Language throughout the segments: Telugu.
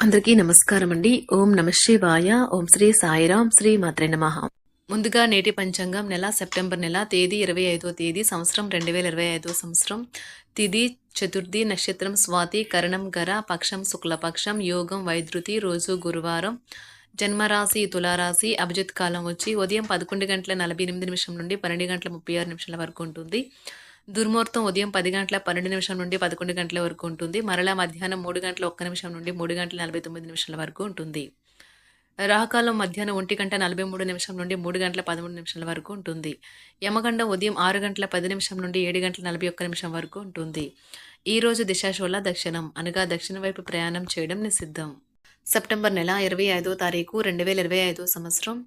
అందరికీ నమస్కారం అండి ఓం నమ శివాయ. ఓం శ్రీ సాయిరాం. శ్రీ మాత్రే నమ. ముందుగా నేటి పంచాంగం నెల సెప్టెంబర్ నెల తేదీ ఇరవై ఐదో తేదీ సంవత్సరం రెండు వేల ఇరవై ఐదో సంవత్సరం. తిది చతుర్థి నక్షత్రం స్వాతి కరణం గర పక్షం శుక్లపక్షం యోగం వైద్యుతి రోజు గురువారం. జన్మరాశి తులారాశి అభిజిత్ కాలం వచ్చి ఉదయం పదకొండు గంటల నలభై ఎనిమిది నిమిషం నుండి పన్నెండు గంటల ముప్పై ఆరు నిమిషాల వరకు ఉంటుంది. దుర్ముహూర్తం ఉదయం పది గంటల పన్నెండు నిమిషం నుండి పదకొండు గంటల వరకు ఉంటుంది. మరలా మధ్యాహ్నం మూడు గంటల ఒక్క నిమిషం నుండి మూడు గంటల నలభై తొమ్మిది నిమిషాల వరకు ఉంటుంది. రాహకాలం మధ్యాహ్నం ఒంటి గంట నలభై మూడు నిమిషం నుండి మూడు గంటల పదమూడు నిమిషాల వరకు ఉంటుంది. యమగండం ఉదయం ఆరు గంటల పది నిమిషం నుండి ఏడు గంటల నలభై ఒక్క నిమిషం వరకు ఉంటుంది. ఈ రోజు దిశాశోళ దక్షిణం అనగా దక్షిణ వైపు ప్రయాణం చేయడం నిషిద్ధం. సెప్టెంబర్ నెల ఇరవై ఐదో తారీఖు రెండు వేల ఇరవై ఐదో సంవత్సరం.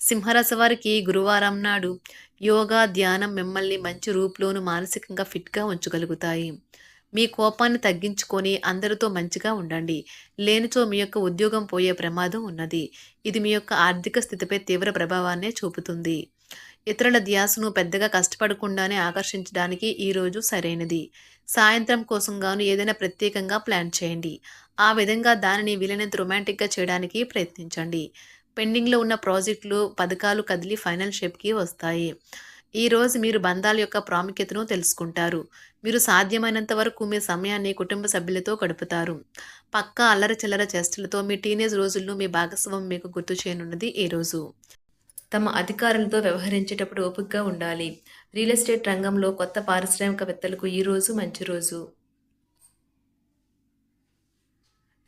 సింహరాశి వారికి గురువారం నాడు యోగా ధ్యానం మిమ్మల్ని మంచి రూపులోను మానసికంగా ఫిట్గా ఉంచగలుగుతాయి. మీ కోపాన్ని తగ్గించుకొని అందరితో మంచిగా ఉండండి. లేనిచో మీ యొక్క ఉద్యోగం పోయే ప్రమాదం ఉన్నది. ఇది మీ యొక్క ఆర్థిక స్థితిపై తీవ్ర ప్రభావాన్నే చూపుతుంది. ఇతరుల ధ్యాసను పెద్దగా కష్టపడకుండానే ఆకర్షించడానికి ఈరోజు సరైనది. సాయంత్రం కోసం గాను ఏదైనా ప్రత్యేకంగా ప్లాన్ చేయండి. ఆ విధంగా దానిని వీలైనంత రొమాంటిక్గా చేయడానికి ప్రయత్నించండి. పెండింగ్లో ఉన్న ప్రాజెక్టులు పథకాలు కదిలి ఫైనల్ షేప్కి వస్తాయి. ఈ రోజు మీరు బంధాల యొక్క ప్రాముఖ్యతను తెలుసుకుంటారు. మీరు సాధ్యమైనంత వరకు మీ సమయాన్ని కుటుంబ సభ్యులతో గడుపుతారు. పక్కా అల్లర చిల్లర చేష్టలతో మీ టీనేజ్ రోజుల్లో మీ భాగస్వామ్యం మీకు గుర్తు చేయనున్నది ఈ రోజు. తమ అధికారులతో వ్యవహరించేటప్పుడు ఓపికగా ఉండాలి. రియల్ ఎస్టేట్ రంగంలో కొత్త పారిశ్రామికవేత్తలకు ఈ రోజు మంచి రోజు.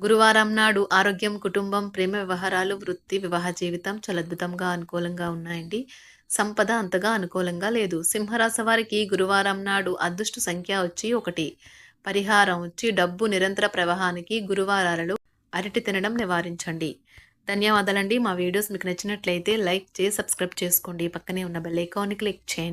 గురువారం నాడు ఆరోగ్యం కుటుంబం ప్రేమ వ్యవహారాలు వృత్తి వివాహ జీవితం చాలా అద్భుతంగా అనుకూలంగా ఉన్నాయండి. సంపద అంతగా అనుకూలంగా లేదు. సింహరాశి వారికి గురువారం నాడు అదృష్ట సంఖ్య వచ్చి ఒకటి. పరిహారం వచ్చి డబ్బు నిరంతర ప్రవాహానికి గురువారాలలో అరటి తినడం నివారించండి. ధన్యవాదాలండి. మా వీడియోస్ మీకు నచ్చినట్లయితే లైక్ చేసి సబ్స్క్రైబ్ చేసుకోండి. పక్కనే ఉన్న బెల్ ఐకాన్ని క్లిక్ చేయండి.